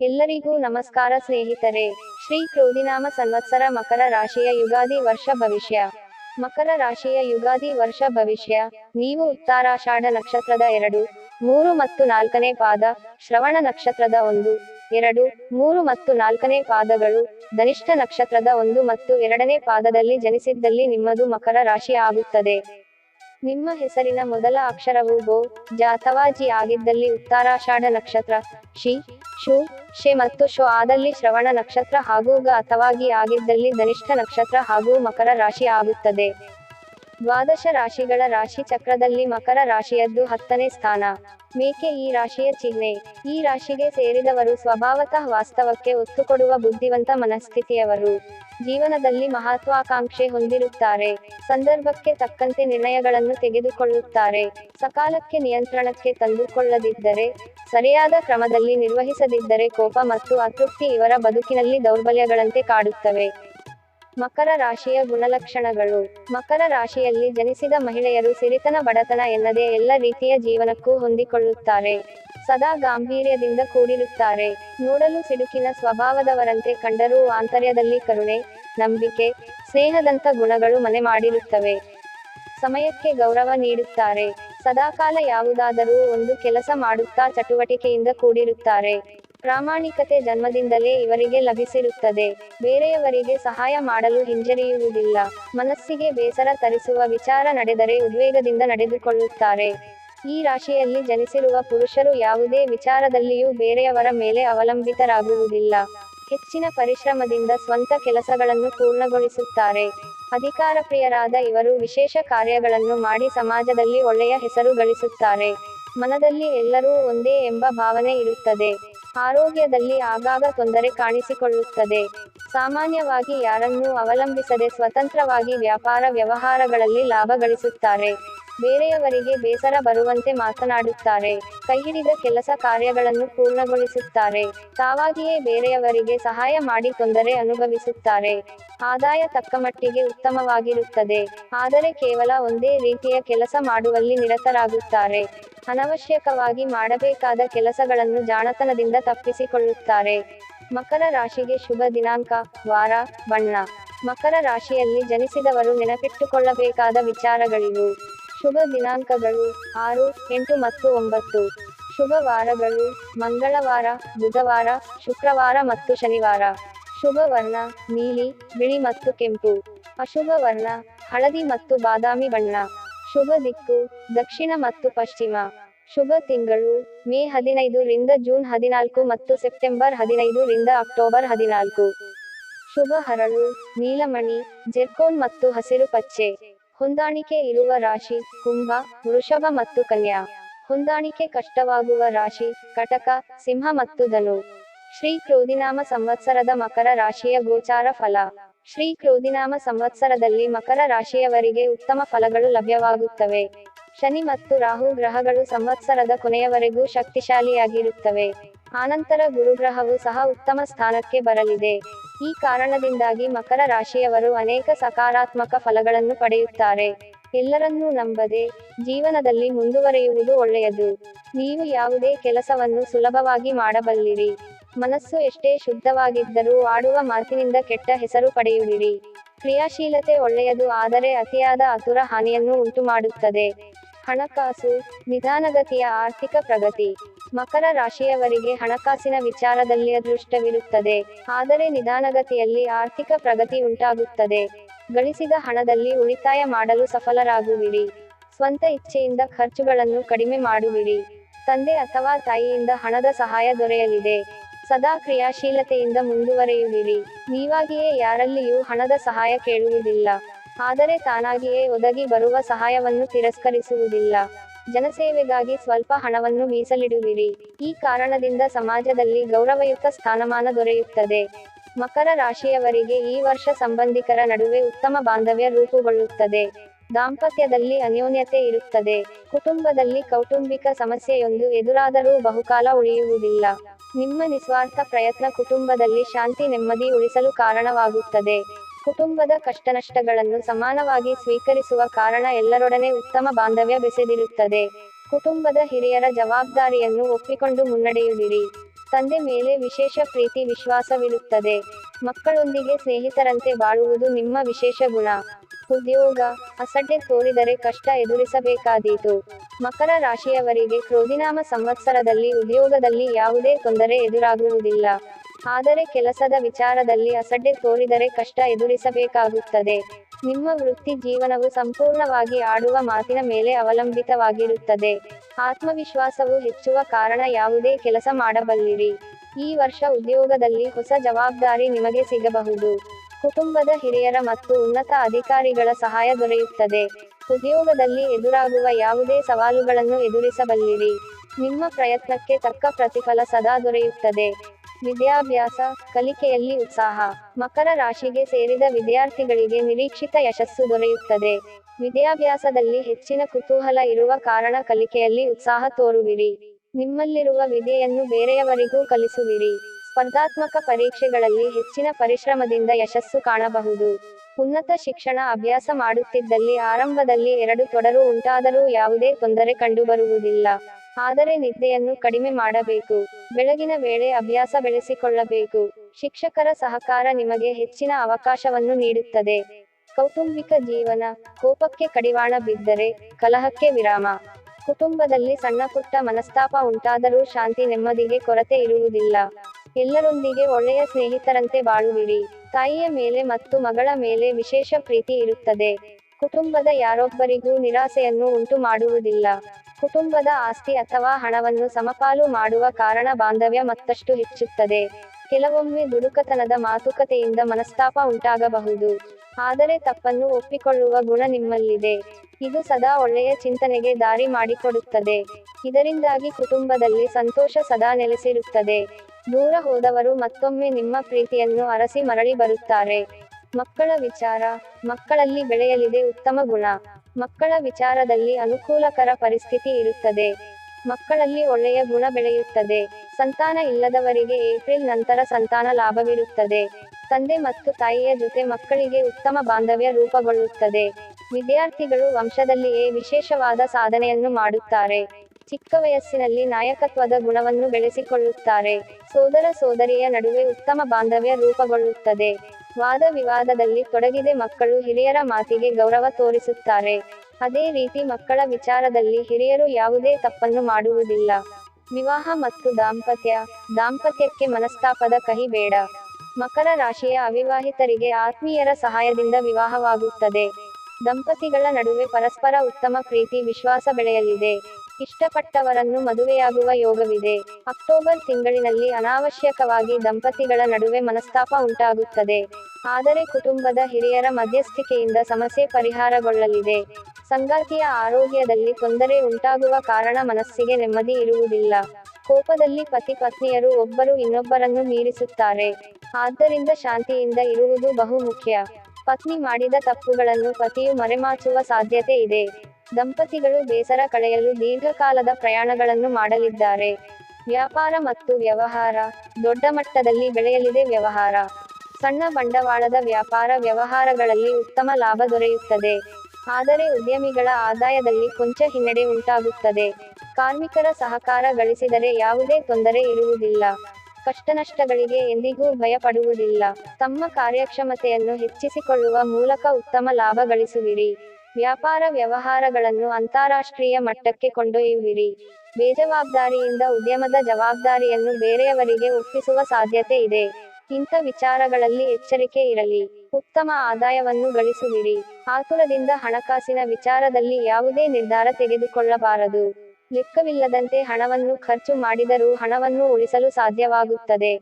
ಎಲ್ಲರಿಗೂ ನಮಸ್ಕಾರ ಸ್ನೇಹಿತರೆ. ಶ್ರೀ ಕ್ರೋಧಿನಾಮ ಸಂವತ್ಸರ ಮಕರ ರಾಶಿಯ ಯುಗಾದಿ ವರ್ಷ ಭವಿಷ್ಯ. ಮಕರ ರಾಶಿಯ ಯುಗಾದಿ ವರ್ಷ ಭವಿಷ್ಯ. ನೀವು ಉತ್ತಾರಾಷಾಢ ನಕ್ಷತ್ರದ ಎರಡು, ಮೂರು ಮತ್ತು ನಾಲ್ಕನೇ ಪಾದ, ಶ್ರವಣ ನಕ್ಷತ್ರದ ಒಂದು, ಎರಡು, ಮೂರು ಮತ್ತು ನಾಲ್ಕನೇ ಪಾದಗಳು, ಧನಿಷ್ಠ ನಕ್ಷತ್ರದ ಒಂದು ಮತ್ತು ಎರಡನೇ ಪಾದದಲ್ಲಿ ಜನಿಸಿದ್ದಲ್ಲಿ ನಿಮ್ಮದು ಮಕರ ರಾಶಿ ಆಗುತ್ತದೆ. ನಿಮ್ಮ ಹೆಸರಿನ ಮೊದಲ ಅಕ್ಷರವು ಗೋ, ಜ ಆಗಿದ್ದಲ್ಲಿ ಉತ್ತಾರಾಷಾಢ ನಕ್ಷತ್ರ, ಶಿ ಶು, ಶೆ ಮತ್ತು ಶೋ ಆದಲ್ಲಿ ಶ್ರವಣ ನಕ್ಷತ್ರ ಹಾಗೂ ಗ ಅಥವಾ ಗಿ ಆಗಿದ್ದಲ್ಲಿ ಧನಿಷ್ಠ ನಕ್ಷತ್ರ ಹಾಗೂ ಮಕರ ರಾಶಿ ಆಗುತ್ತದೆ. ದ್ವಾದಶ ರಾಶಿಗಳ ರಾಶಿ ಚಕ್ರದಲ್ಲಿ ಮಕರ ರಾಶಿಯದ್ದು ಹತ್ತನೇ ಸ್ಥಾನ. ಮೇಕೆ ಈ ರಾಶಿಯ ಚಿಹ್ನೆ. ಈ ರಾಶಿಗೆ ಸೇರಿದವರು ಸ್ವಭಾವತಃ ವಾಸ್ತವಕ್ಕೆ ಒತ್ತು ಕೊಡುವ ಬುದ್ಧಿವಂತ ಮನಸ್ಥಿತಿಯವರು. ಜೀವನದಲ್ಲಿ ಮಹತ್ವಾಕಾಂಕ್ಷೆ ಹೊಂದಿರುತ್ತಾರೆ. ಸಂದರ್ಭಕ್ಕೆ ತಕ್ಕಂತೆ ನಿರ್ಣಯಗಳನ್ನು ತೆಗೆದುಕೊಳ್ಳುತ್ತಾರೆ. ಸಕಾಲಕ್ಕೆ ನಿಯಂತ್ರಣಕ್ಕೆ ತಂದುಕೊಳ್ಳದಿದ್ದರೆ, ಸರಿಯಾದ ಕ್ರಮದಲ್ಲಿ ನಿರ್ವಹಿಸದಿದ್ದರೆ ಕೋಪ ಮತ್ತು ಅತೃಪ್ತಿ ಇವರ ಬದುಕಿನಲ್ಲಿ ದೌರ್ಬಲ್ಯಗಳಂತೆ ಕಾಡುತ್ತವೆ. ಮಕರ ರಾಶಿಯ ಗುಣಲಕ್ಷಣಗಳು. ಮಕರ ರಾಶಿಯಲ್ಲಿ ಜನಿಸಿದ ಮಹಿಳೆಯರು ಸಿರಿತನ ಬಡತನ ಎನ್ನದೇ ಎಲ್ಲ ರೀತಿಯ ಜೀವನಕ್ಕೂ ಹೊಂದಿಕೊಳ್ಳುತ್ತಾರೆ. ಸದಾ ಗಾಂಭೀರ್ಯದಿಂದ ಕೂಡಿರುತ್ತಾರೆ. ನೋಡಲು ಸಿಡುಕಿನ ಸ್ವಭಾವದವರಂತೆ ಕಂಡರೂ ಆಂತರ್ಯದಲ್ಲಿ ಕರುಣೆ, ನಂಬಿಕೆ, ಸ್ನೇಹದಂಥ ಗುಣಗಳು ಮನೆ ಮಾಡಿರುತ್ತವೆ. ಸಮಯಕ್ಕೆ ಗೌರವ ನೀಡುತ್ತಾರೆ. ಸದಾಕಾಲ ಯಾವುದಾದರೂ ಒಂದು ಕೆಲಸ ಮಾಡುತ್ತಾ ಚಟುವಟಿಕೆಯಿಂದ ಕೂಡಿರುತ್ತಾರೆ. ಪ್ರಾಮಾಣಿಕತೆ ಜನ್ಮದಿಂದಲೇ ಇವರಿಗೆ ಲಭಿಸಿರುತ್ತದೆ. ಬೇರೆಯವರಿಗೆ ಸಹಾಯ ಮಾಡಲು ಹಿಂಜರಿಯುವುದಿಲ್ಲ. ಮನಸ್ಸಿಗೆ ಬೇಸರ ತರಿಸುವ ವಿಚಾರ ನಡೆದರೆ ಉದ್ವೇಗದಿಂದ ನಡೆದುಕೊಳ್ಳುತ್ತಾರೆ. ಈ ರಾಶಿಯಲ್ಲಿ ಜನಿಸಿರುವ ಪುರುಷರು ಯಾವುದೇ ವಿಚಾರದಲ್ಲಿಯೂ ಬೇರೆಯವರ ಮೇಲೆ ಅವಲಂಬಿತರಾಗುವುದಿಲ್ಲ. ಹೆಚ್ಚಿನ ಪರಿಶ್ರಮದಿಂದ ಸ್ವಂತ ಕೆಲಸಗಳನ್ನು ಪೂರ್ಣಗೊಳಿಸುತ್ತಾರೆ. ಅಧಿಕಾರಪ್ರಿಯರಾದ ಇವರು ವಿಶೇಷ ಕಾರ್ಯಗಳನ್ನು ಮಾಡಿ ಸಮಾಜದಲ್ಲಿ ಒಳ್ಳೆಯ ಹೆಸರು ಗಳಿಸುತ್ತಾರೆ. ಮನದಲ್ಲಿ ಎಲ್ಲರೂ ಒಂದೇ ಎಂಬ ಭಾವನೆ ಇರುತ್ತದೆ. ಆರೋಗ್ಯದಲ್ಲಿ ಆಗಾಗ ತೊಂದರೆ ಕಾಣಿಸಿಕೊಳ್ಳುತ್ತದೆ. ಸಾಮಾನ್ಯವಾಗಿ ಯಾರನ್ನೂ ಅವಲಂಬಿಸದೆ ಸ್ವತಂತ್ರವಾಗಿ ವ್ಯಾಪಾರ ವ್ಯವಹಾರಗಳಲ್ಲಿ ಲಾಭ ಗಳಿಸುತ್ತಾರೆ. ಬೇರೆಯವರಿಗೆ ಬೇಸರ ಬರುವಂತೆ ಮಾತನಾಡುತ್ತಾರೆ. ಕೈಹಿಡಿದ ಕೆಲಸ ಕಾರ್ಯಗಳನ್ನು ಪೂರ್ಣಗೊಳಿಸುತ್ತಾರೆ. ತಾವಾಗಿಯೇ ಬೇರೆಯವರಿಗೆ ಸಹಾಯ ಮಾಡಿ ತೊಂದರೆ ಅನುಭವಿಸುತ್ತಾರೆ. ಆದಾಯ ತಕ್ಕಮಟ್ಟಿಗೆ ಉತ್ತಮವಾಗಿರುತ್ತದೆ. ಆದರೆ ಕೇವಲ ಒಂದೇ ರೀತಿಯ ಕೆಲಸ ಮಾಡುವಲ್ಲಿ ನಿರತರಾಗುತ್ತಾರೆ. ಅನವಶ್ಯಕವಾಗಿ ಮಾಡಬೇಕಾದ ಕೆಲಸಗಳನ್ನು ಜಾಣತನದಿಂದ ತಪ್ಪಿಸಿಕೊಳ್ಳುತ್ತಾರೆ. ಮಕರ ರಾಶಿಗೆ ಶುಭ ದಿನಾಂಕ, ವಾರ, ಬಣ್ಣ. ಮಕರ ರಾಶಿಯಲ್ಲಿ ಜನಿಸಿದವರು ನೆನಪಿಟ್ಟುಕೊಳ್ಳಬೇಕಾದ ವಿಚಾರಗಳಿವು. ಶುಭ ದಿನಾಂಕಗಳು, ಆರು, ಎಂಟು ಮತ್ತು ಒಂಬತ್ತು. ಶುಭ ವಾರಗಳು, ಮಂಗಳವಾರ, ಬುಧವಾರ, ಶುಕ್ರವಾರ ಮತ್ತು ಶನಿವಾರ. ಶುಭ ವರ್ಣ, ನೀಲಿ, ಬಿಳಿ ಮತ್ತು ಕೆಂಪು. ಅಶುಭ ವರ್ಣ, ಹಳದಿ ಮತ್ತು ಬಾದಾಮಿ ಬಣ್ಣ. ಶುಭ ದಿಕ್ಕು, ದಕ್ಷಿಣ ಮತ್ತು ಪಶ್ಚಿಮ. ಶುಭ ತಿಂಗಳು, ಮೇ ಹದಿನೈದು ರಿಂದ ಜೂನ್ ಹದಿನಾಲ್ಕು ಮತ್ತು ಸೆಪ್ಟೆಂಬರ್ ಹದಿನೈದು ರಿಂದ ಅಕ್ಟೋಬರ್ ಹದಿನಾಲ್ಕು. ಶುಭ ಹರಳು, ನೀಲಮಣಿ, ಜೆರ್ಕೋನ್ ಮತ್ತು ಹಸಿರು ಪಚ್ಚೆ. ಹೊಂದಾಣಿಕೆ ಇರುವ ರಾಶಿ, ಕುಂಭ, ವೃಷಭ ಮತ್ತು ಕನ್ಯಾ. ಹೊಂದಾಣಿಕೆ ಕಷ್ಟವಾಗುವ ರಾಶಿ, ಕಟಕ, ಸಿಂಹ ಮತ್ತು ಧನು. ಶ್ರೀ ಕ್ರೋಧಿನಾಮ ಸಂವತ್ಸರದ ಮಕರ ರಾಶಿಯ ಗೋಚಾರ ಫಲ. ಶ್ರೀ ಕ್ರೋಧಿನಾಮ ಸಂವತ್ಸರದಲ್ಲಿ ಮಕರ ರಾಶಿಯವರಿಗೆ ಉತ್ತಮ ಫಲಗಳು ಲಭ್ಯವಾಗುತ್ತವೆ. ಶನಿ ಮತ್ತು ರಾಹು ಗ್ರಹಗಳು ಸಂವತ್ಸರದ ಕೊನೆಯವರೆಗೂ ಶಕ್ತಿಶಾಲಿಯಾಗಿರುತ್ತವೆ. ಆನಂತರ ಗುರುಗ್ರಹವು ಸಹ ಉತ್ತಮ ಸ್ಥಾನಕ್ಕೆ ಬರಲಿದೆ. ಈ ಕಾರಣದಿಂದಾಗಿ ಮಕರ ರಾಶಿಯವರು ಅನೇಕ ಸಕಾರಾತ್ಮಕ ಫಲಗಳನ್ನು ಪಡೆಯುತ್ತಾರೆ. ಎಲ್ಲರನ್ನೂ ನಂಬದೆ ಜೀವನದಲ್ಲಿ ಮುಂದುವರೆಯುವುದು ಒಳ್ಳೆಯದು. ನೀವು ಯಾವುದೇ ಕೆಲಸವನ್ನು ಸುಲಭವಾಗಿ ಮಾಡಬಲ್ಲಿರಿ. ಮನಸ್ಸು ಎಷ್ಟೇ ಶುದ್ಧವಾಗಿದ್ದರೂ ಆಡುವ ಮಾತಿನಿಂದ ಕೆಟ್ಟ ಹೆಸರು ಪಡೆಯುವಿರಿ. ಕ್ರಿಯಾಶೀಲತೆ ಒಳ್ಳೆಯದು, ಆದರೆ ಅತಿಯಾದ ಅಸುರ ಹಾನಿಯನ್ನು ಉಂಟುಮಾಡುತ್ತದೆ. ಹಣಕಾಸು, ನಿಧಾನಗತಿಯ ಆರ್ಥಿಕ ಪ್ರಗತಿ. ಮಕರ ರಾಶಿಯವರಿಗೆ ಹಣಕಾಸಿನ ವಿಚಾರದಲ್ಲಿ ಅದೃಷ್ಟವಿರುತ್ತದೆ ಆದರೆ ನಿಧಾನಗತಿಯಲ್ಲಿ ಆರ್ಥಿಕ ಪ್ರಗತಿ ಉಂಟಾಗುತ್ತದೆ. ಗಳಿಸಿದ ಹಣದಲ್ಲಿ ಉಳಿತಾಯ ಮಾಡಲು ಸಫಲರಾಗುವಿರಿ. ಸ್ವಂತ ಇಚ್ಛೆಯಿಂದ ಖರ್ಚುಗಳನ್ನು ಕಡಿಮೆ ಮಾಡುವಿರಿ. ತಂದೆ ಅಥವಾ ತಾಯಿಯಿಂದ ಹಣದ ಸಹಾಯ ದೊರೆಯಲಿದೆ. ಸದಾ ಕ್ರಿಯಾಶೀಲತೆಯಿಂದ ಮುಂದುವರೆಯುವಿರಿ. ನೀವಾಗಿಯೇ ಯಾರಲ್ಲಿಯೂ ಹಣದ ಸಹಾಯ ಕೇಳುವುದಿಲ್ಲ. ಆದರೆ ತಾನಾಗಿಯೇ ಒದಗಿ ಬರುವ ಸಹಾಯವನ್ನು ತಿರಸ್ಕರಿಸುವುದಿಲ್ಲ. ಜನಸೇವೆಗಾಗಿ ಸ್ವಲ್ಪ ಹಣವನ್ನು ಮೀಸಲಿಡುವಿರಿ. ಈ ಕಾರಣದಿಂದ ಸಮಾಜದಲ್ಲಿ ಗೌರವಯುತ ಸ್ಥಾನಮಾನ ದೊರೆಯುತ್ತದೆ. ಮಕರ ರಾಶಿಯವರಿಗೆ ಈ ವರ್ಷ ಸಂಬಂಧಿಕರ ನಡುವೆ ಉತ್ತಮ ಬಾಂಧವ್ಯ ರೂಪುಗೊಳ್ಳುತ್ತದೆ. ದಾಂಪತ್ಯದಲ್ಲಿ ಅನ್ಯೋನ್ಯತೆ ಇರುತ್ತದೆ. ಕುಟುಂಬದಲ್ಲಿ ಕೌಟುಂಬಿಕ ಸಮಸ್ಯೆಯೊಂದು ಎದುರಾದರೂ ಬಹುಕಾಲ ಉಳಿಯುವುದಿಲ್ಲ. ನಿಮ್ಮ ನಿಸ್ವಾರ್ಥ ಪ್ರಯತ್ನ ಕುಟುಂಬದಲ್ಲಿ ಶಾಂತಿ ನೆಮ್ಮದಿ ಉಳಿಸಲು ಕಾರಣವಾಗುತ್ತದೆ. ಕುಟುಂಬದ ಕಷ್ಟನಷ್ಟಗಳನ್ನು ಸಮಾನವಾಗಿ ಸ್ವೀಕರಿಸುವ ಕಾರಣ ಎಲ್ಲರೊಡನೆ ಉತ್ತಮ ಬಾಂಧವ್ಯ ಬೆಸೆದಿರುತ್ತದೆ. ಕುಟುಂಬದ ಹಿರಿಯರ ಜವಾಬ್ದಾರಿಯನ್ನು ಒಪ್ಪಿಕೊಂಡು ಮುನ್ನಡೆಯುವಿರಿ. ತಂದೆ ಮೇಲೆ ವಿಶೇಷ ಪ್ರೀತಿ ವಿಶ್ವಾಸವಿರುತ್ತದೆ. ಮಕ್ಕಳೊಂದಿಗೆ ಸ್ನೇಹಿತರಂತೆ ಬಾಳುವುದು ನಿಮ್ಮ ವಿಶೇಷ ಗುಣ. ಉದ್ಯೋಗ ಅಸಡ್ಡೆ ತೋರಿದರೆ ಕಷ್ಟ ಎದುರಿಸಬೇಕಾದೀತು. ಮಕರ ರಾಶಿಯವರಿಗೆ ಕ್ರೋಧಿನಾಮ ಸಂವತ್ಸರದಲ್ಲಿ, ಉದ್ಯೋಗದಲ್ಲಿ ಯಾವುದೇ ತೊಂದರೆ ಎದುರಾಗುವುದಿಲ್ಲ. ಆದರೆ ಕೆಲಸದ ವಿಚಾರದಲ್ಲಿ ಅಸಡ್ಡೆ ತೋರಿದರೆ ಕಷ್ಟ ಎದುರಿಸಬೇಕಾಗುತ್ತದೆ. ನಿಮ್ಮ ವೃತ್ತಿ ಜೀವನವು ಸಂಪೂರ್ಣವಾಗಿ ಆಡುವ ಮಾತಿನ ಮೇಲೆ ಅವಲಂಬಿತವಾಗಿರುತ್ತದೆ. ಆತ್ಮವಿಶ್ವಾಸವು ಹೆಚ್ಚುವ ಕಾರಣ ಯಾವುದೇ ಕೆಲಸ ಮಾಡಬಲ್ಲಿರಿ. ಈ ವರ್ಷ ಉದ್ಯೋಗದಲ್ಲಿ ಹೊಸ ಜವಾಬ್ದಾರಿ ನಿಮಗೆ ಸಿಗಬಹುದು. ಕುಟುಂಬದ ಹಿರಿಯರ ಮತ್ತು ಉನ್ನತ ಅಧಿಕಾರಿಗಳ ಸಹಾಯ ದೊರೆಯುತ್ತದೆ. ಉದ್ಯೋಗದಲ್ಲಿ ಎದುರಾಗುವ ಯಾವುದೇ ಸವಾಲುಗಳನ್ನು ಎದುರಿಸಬಲ್ಲಿರಿ. ನಿಮ್ಮ ಪ್ರಯತ್ನಕ್ಕೆ ತಕ್ಕ ಪ್ರತಿಫಲ ಸದಾ ದೊರೆಯುತ್ತದೆ. ವಿದ್ಯಾಭ್ಯಾಸ, ಕಲಿಕೆಯಲ್ಲಿ ಉತ್ಸಾಹ, ಮಕರ ರಾಶಿಗೆ ಸೇರಿದ ವಿದ್ಯಾರ್ಥಿಗಳಿಗೆ ನಿರೀಕ್ಷಿತ ಯಶಸ್ಸು ದೊರೆಯುತ್ತದೆ. ವಿದ್ಯಾಭ್ಯಾಸದಲ್ಲಿ ಹೆಚ್ಚಿನ ಕುತೂಹಲ ಇರುವ ಕಾರಣ ಕಲಿಕೆಯಲ್ಲಿ ಉತ್ಸಾಹ ತೋರುವಿರಿ. ನಿಮ್ಮಲ್ಲಿರುವ ವಿದ್ಯೆಯನ್ನು ಬೇರೆಯವರಿಗೂ ಕಲಿಸುವಿರಿ. ಸ್ಪರ್ಧಾತ್ಮಕ ಪರೀಕ್ಷೆಗಳಲ್ಲಿ ಹೆಚ್ಚಿನ ಪರಿಶ್ರಮದಿಂದ ಯಶಸ್ಸು ಕಾಣಬಹುದು. ಉನ್ನತ ಶಿಕ್ಷಣ ಅಭ್ಯಾಸ ಮಾಡುತ್ತಿದ್ದಲ್ಲಿ ಆರಂಭದಲ್ಲಿ ಎರಡು ತೊಡರು ಉಂಟಾದರೂ ಯಾವುದೇ ತೊಂದರೆ ಕಂಡುಬರುವುದಿಲ್ಲ. ಆದರೆ ನಿದ್ದೆಯನ್ನು ಕಡಿಮೆ ಮಾಡಬೇಕು. ಬೆಳಗಿನ ವೇಳೆ ಅಭ್ಯಾಸ ಬೆಳೆಸಿಕೊಳ್ಳಬೇಕು. ಶಿಕ್ಷಕರ ಸಹಕಾರ ನಿಮಗೆ ಹೆಚ್ಚಿನ ಅವಕಾಶವನ್ನು ನೀಡುತ್ತದೆ. ಕೌಟುಂಬಿಕ ಜೀವನ, ಕೋಪಕ್ಕೆ ಕಡಿವಾಣ ಬಿದ್ದರೆ ಕಲಹಕ್ಕೆ ವಿರಾಮ. ಕುಟುಂಬದಲ್ಲಿ ಸಣ್ಣ ಪುಟ್ಟ ಮನಸ್ತಾಪ ಉಂಟಾದರೂ ಶಾಂತಿ ನೆಮ್ಮದಿಗೆ ಕೊರತೆ ಇರುವುದಿಲ್ಲ. ಎಲ್ಲರೊಂದಿಗೆ ಒಳ್ಳೆಯ ಸ್ನೇಹಿತರಂತೆ ಬಾಳುವಿರಿ. ತಾಯಿಯ ಮೇಲೆ ಮತ್ತು ಮಗಳ ಮೇಲೆ ವಿಶೇಷ ಪ್ರೀತಿ ಇರುತ್ತದೆ. ಕುಟುಂಬದ ಯಾರೊಬ್ಬರಿಗೂ ನಿರಾಸೆಯನ್ನು ಉಂಟು ಮಾಡುವುದಿಲ್ಲ ಕುಟುಂಬದ ಆಸ್ತಿ ಅಥವಾ ಹಣವನ್ನು ಸಮಪಾಲು ಮಾಡುವ ಕಾರಣ ಬಾಂಧವ್ಯ ಮತ್ತಷ್ಟು ಹೆಚ್ಚುತ್ತದೆ. ಕೆಲವೊಮ್ಮೆ ದುಡುಕತನದ ಮಾತುಕತೆಯಿಂದ ಮನಸ್ತಾಪ ಉಂಟಾಗಬಹುದು. ಆದರೆ ತಪ್ಪನ್ನು ಒಪ್ಪಿಕೊಳ್ಳುವ ಗುಣ ನಿಮ್ಮಲ್ಲಿದೆ. ಇದು ಸದಾ ಒಳ್ಳೆಯ ಚಿಂತನೆಗೆ ದಾರಿ ಮಾಡಿಕೊಡುತ್ತದೆ. ಇದರಿಂದಾಗಿ ಕುಟುಂಬದಲ್ಲಿ ಸಂತೋಷ ಸದಾ ನೆಲೆಸಿರುತ್ತದೆ. ದೂರ ಹೋದವರು ಮತ್ತೊಮ್ಮೆ ನಿಮ್ಮ ಪ್ರೀತಿಯನ್ನು ಅರಸಿ ಮರಳಿ ಬರುತ್ತಾರೆ. ಮಕ್ಕಳ ವಿಚಾರ, ಮಕ್ಕಳಲ್ಲಿ ಬೆಳೆಯಲಿದೆ ಉತ್ತಮ ಗುಣ. ಮಕ್ಕಳ ವಿಚಾರದಲ್ಲಿ ಅನುಕೂಲಕರ ಪರಿಸ್ಥಿತಿ ಇರುತ್ತದೆ. ಮಕ್ಕಳಲ್ಲಿ ಒಳ್ಳೆಯ ಗುಣ ಬೆಳೆಯುತ್ತದೆ. ಸಂತಾನ ಇಲ್ಲದವರಿಗೆ ಏಪ್ರಿಲ್ ನಂತರ ಸಂತಾನ ಲಾಭವಿರುತ್ತದೆ. ತಂದೆ ಮತ್ತು ತಾಯಿಯ ಜೊತೆ ಮಕ್ಕಳಿಗೆ ಉತ್ತಮ ಬಾಂಧವ್ಯ ರೂಪಗೊಳ್ಳುತ್ತದೆ. ವಿದ್ಯಾರ್ಥಿಗಳು ವಂಶದಲ್ಲಿಯೇ ವಿಶೇಷವಾದ ಸಾಧನೆಯನ್ನು ಮಾಡುತ್ತಾರೆ. ಚಿಕ್ಕ ವಯಸ್ಸಿನಲ್ಲಿ ನಾಯಕತ್ವದ ಗುಣವನ್ನು ಬೆಳೆಸಿಕೊಳ್ಳುತ್ತಾರೆ. ಸೋದರ ಸೋದರಿಯ ನಡುವೆ ಉತ್ತಮ ಬಾಂಧವ್ಯ ರೂಪುಗೊಳ್ಳುತ್ತದೆ. ವಾದ ವಿವಾದದಲ್ಲಿ ತೊಡಗಿದೆ ಮಕ್ಕಳು ಹಿರಿಯರ ಮಾತಿಗೆ ಗೌರವ ತೋರಿಸುತ್ತಾರೆ. ಅದೇ ರೀತಿ ಮಕ್ಕಳ ವಿಚಾರದಲ್ಲಿ ಹಿರಿಯರು ಯಾವುದೇ ತಪ್ಪನ್ನು ಮಾಡುವುದಿಲ್ಲ. ವಿವಾಹ ಮತ್ತು ದಾಂಪತ್ಯ, ದಾಂಪತ್ಯಕ್ಕೆ ಮನಸ್ತಾಪದ ಕಹಿ ಬೇಡ. ಮಕರ ರಾಶಿಯ ಅವಿವಾಹಿತರಿಗೆ ಆತ್ಮೀಯರ ಸಹಾಯದಿಂದ ವಿವಾಹವಾಗುತ್ತದೆ. ದಂಪತಿಗಳ ನಡುವೆ ಪರಸ್ಪರ ಉತ್ತಮ ಪ್ರೀತಿ, ವಿಶ್ವಾಸ ಬೆಳೆಯಲಿದೆ. ಇಷ್ಟಪಟ್ಟವರನ್ನು ಮದುವೆಯಾಗುವ ಯೋಗವಿದೆ. ಅಕ್ಟೋಬರ್ ತಿಂಗಳಿನಲ್ಲಿ ಅನಾವಶ್ಯಕವಾಗಿ ದಂಪತಿಗಳ ನಡುವೆ ಮನಸ್ತಾಪ ಉಂಟಾಗುತ್ತದೆ. ಆದರೆ ಕುಟುಂಬದ ಹಿರಿಯರ ಮಧ್ಯಸ್ಥಿಕೆಯಿಂದ ಸಮಸ್ಯೆ ಪರಿಹಾರಗೊಳ್ಳಲಿದೆ. ಸಂಗಾತಿಯ ಆರೋಗ್ಯದಲ್ಲಿ ತೊಂದರೆ ಉಂಟಾಗುವ ಕಾರಣ ಮನಸ್ಸಿಗೆ ನೆಮ್ಮದಿ ಇರುವುದಿಲ್ಲ. ಕೋಪದಲ್ಲಿ ಪತಿ ಪತ್ನಿಯರು ಒಬ್ಬರು ಇನ್ನೊಬ್ಬರನ್ನು ಮೀರಿಸುತ್ತಾರೆ. ಆದ್ದರಿಂದ ಶಾಂತಿಯಿಂದ ಇರುವುದು ಬಹುಮುಖ್ಯ. ಪತ್ನಿ ಮಾಡಿದ ತಪ್ಪುಗಳನ್ನು ಪತಿಯು ಮರೆಮಾಚುವ ಸಾಧ್ಯತೆ ಇದೆ. ದಂಪತಿಗಳು ಬೇಸರ ಕಳೆಯಲು ದೀರ್ಘಕಾಲದ ಪ್ರಯಾಣಗಳನ್ನು ಮಾಡಲಿದ್ದಾರೆ. ವ್ಯಾಪಾರ ಮತ್ತು ವ್ಯವಹಾರ, ದೊಡ್ಡ ಮಟ್ಟದಲ್ಲಿ ಬೆಳೆಯಲಿದೆ ವ್ಯವಹಾರ. ಸಣ್ಣ ಬಂಡವಾಳದ ವ್ಯಾಪಾರ ವ್ಯವಹಾರಗಳಲ್ಲಿ ಉತ್ತಮ ಲಾಭ ದೊರೆಯುತ್ತದೆ. ಆದರೆ ಉದ್ಯಮಿಗಳ ಆದಾಯದಲ್ಲಿ ಕೊಂಚ ಹಿನ್ನಡೆ ಉಂಟಾಗುತ್ತದೆ. ಕಾರ್ಮಿಕರ ಸಹಕಾರ ಗಳಿಸಿದರೆ ಯಾವುದೇ ತೊಂದರೆ ಇರುವುದಿಲ್ಲ. ಕಷ್ಟನಷ್ಟಗಳಿಗೆ ಎಂದಿಗೂ ಭಯಪಡುವುದಿಲ್ಲ. ತಮ್ಮ ಕಾರ್ಯಕ್ಷಮತೆಯನ್ನು ಹೆಚ್ಚಿಸಿಕೊಳ್ಳುವ ಮೂಲಕ ಉತ್ತಮ ಲಾಭ ಗಳಿಸುವಿರಿ. ವ್ಯಾಪಾರ ವ್ಯವಹಾರಗಳನ್ನು ಅಂತಾರಾಷ್ಟ್ರೀಯ ಮಟ್ಟಕ್ಕೆ ಕೊಂಡೊಯ್ಯುವಿರಿ. ಬೇಜವಾಬ್ದಾರಿಯಿಂದ ಉದ್ಯಮದ ಜವಾಬ್ದಾರಿಯನ್ನು ಬೇರೆಯವರಿಗೆ ಒಪ್ಪಿಸುವ ಸಾಧ್ಯತೆ ಇದೆ. ಇಂಥ ವಿಚಾರಗಳಲ್ಲಿ ಎಚ್ಚರಿಕೆ ಇರಲಿ. ಉತ್ತಮ ಆದಾಯವನ್ನು ಗಳಿಸುವಿರಿ. ಆತುರದಿಂದ ಹಣಕಾಸಿನ ವಿಚಾರದಲ್ಲಿ ಯಾವುದೇ ನಿರ್ಧಾರ ತೆಗೆದುಕೊಳ್ಳಬಾರದು. ಲೆಕ್ಕವಿಲ್ಲದಂತೆ ಹಣವನ್ನು ಖರ್ಚು ಮಾಡಿದರೂ ಹಣವನ್ನು ಉಳಿಸಲು ಸಾಧ್ಯವಾಗುತ್ತದೆ.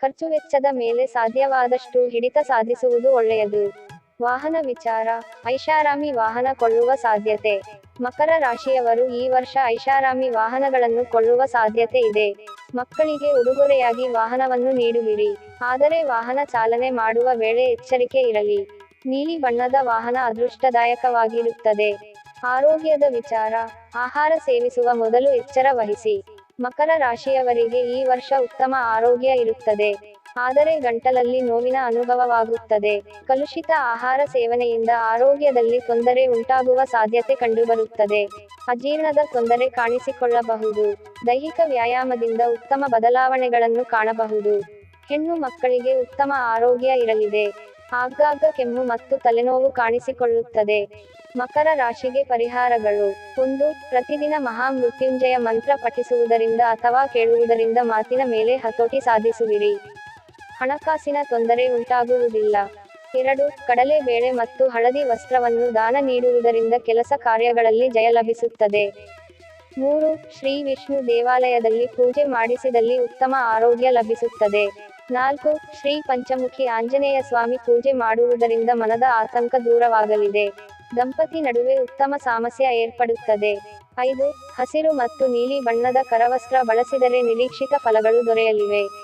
ಖರ್ಚು ವೆಚ್ಚದ ಮೇಲೆ ಸಾಧ್ಯವಾದಷ್ಟು ಹಿಡಿತ ಸಾಧಿಸುವುದು ಒಳ್ಳೆಯದು. ವಾಹನ ವಿಚಾರ, ಐಷಾರಾಮಿ ವಾಹನ ಕೊಳ್ಳುವ ಸಾಧ್ಯತೆ. ಮಕರ ರಾಶಿಯವರು ಈ ವರ್ಷ ಐಷಾರಾಮಿ ವಾಹನಗಳನ್ನು ಕೊಳ್ಳುವ ಸಾಧ್ಯತೆ ಇದೆ. ಮಕ್ಕಳಿಗೆ ಉಡುಗೊರೆಯಾಗಿ ವಾಹನವನ್ನು ನೀಡುವಿರಿ. ಆದರೆ ವಾಹನ ಚಾಲನೆ ಮಾಡುವ ವೇಳೆ ಎಚ್ಚರಿಕೆ ಇರಲಿ. ನೀಲಿ ಬಣ್ಣದ ವಾಹನ ಅದೃಷ್ಟದಾಯಕವಾಗಿರುತ್ತದೆ. ಆರೋಗ್ಯದ ವಿಚಾರ, ಆಹಾರ ಸೇವಿಸುವ ಮೊದಲು ಎಚ್ಚರ ವಹಿಸಿ. ಮಕರ ರಾಶಿಯವರಿಗೆ ಈ ವರ್ಷ ಉತ್ತಮ ಆರೋಗ್ಯ ಇರುತ್ತದೆ. ಆದರೆ ಗಂಟಲಲ್ಲಿ ನೋವಿನ ಅನುಭವವಾಗುತ್ತದೆ. ಕಲುಷಿತ ಆಹಾರ ಸೇವನೆಯಿಂದ ಆರೋಗ್ಯದಲ್ಲಿ ತೊಂದರೆ ಉಂಟಾಗುವ ಸಾಧ್ಯತೆ ಕಂಡುಬರುತ್ತದೆ. ಅಜೀರ್ಣದ ತೊಂದರೆ ಕಾಣಿಸಿಕೊಳ್ಳಬಹುದು. ದೈಹಿಕ ವ್ಯಾಯಾಮದಿಂದ ಉತ್ತಮ ಬದಲಾವಣೆಗಳನ್ನು ಕಾಣಬಹುದು. ಹೆಣ್ಣು ಮಕ್ಕಳಿಗೆ ಉತ್ತಮ ಆರೋಗ್ಯ ಇರಲಿದೆ. ಆಗಾಗ ಕೆಮ್ಮು ಮತ್ತು ತಲೆನೋವು ಕಾಣಿಸಿಕೊಳ್ಳುತ್ತದೆ. ಮಕರ ರಾಶಿಗೆ ಪರಿಹಾರಗಳು. ಒಂದು, ಪ್ರತಿದಿನ ಮಹಾಮೃತ್ಯುಂಜಯ ಮಂತ್ರ ಪಠಿಸುವುದರಿಂದ ಅಥವಾ ಕೇಳುವುದರಿಂದ ಮಾತಿನ ಮೇಲೆ ಹತೋಟಿ ಸಾಧಿಸುವಿರಿ. ಹಣಕಾಸಿನ ತೊಂದರೆ ಉಂಟಾಗುವುದಿಲ್ಲ. ಎರಡು, ಕಡಲೆ ಬೇಳೆ ಮತ್ತು ಹಳದಿ ವಸ್ತ್ರವನ್ನು ದಾನ ನೀಡುವುದರಿಂದ ಕೆಲಸ ಕಾರ್ಯಗಳಲ್ಲಿ ಜಯ ಲಭಿಸುತ್ತದೆ. ಮೂರು, ಶ್ರೀ ವಿಷ್ಣು ದೇವಾಲಯದಲ್ಲಿ ಪೂಜೆ ಮಾಡಿಸಿದಲ್ಲಿ ಉತ್ತಮ ಆರೋಗ್ಯ ಲಭಿಸುತ್ತದೆ. ನಾಲ್ಕು, ಶ್ರೀ ಪಂಚಮುಖಿ ಆಂಜನೇಯ ಸ್ವಾಮಿ ಪೂಜೆ ಮಾಡುವುದರಿಂದ ಮನದ ಆತಂಕ ದೂರವಾಗಲಿದೆ. ದಂಪತಿ ನಡುವೆ ಉತ್ತಮ ಸಾಮಸ್ಯ ಏರ್ಪಡುತ್ತದೆ. ಐದು, ಹಸಿರು ಮತ್ತು ನೀಲಿ ಬಣ್ಣದ ಕರವಸ್ತ್ರ ಬಳಸಿದರೆ ನಿರೀಕ್ಷಿತ ಫಲಗಳು ದೊರೆಯಲಿವೆ.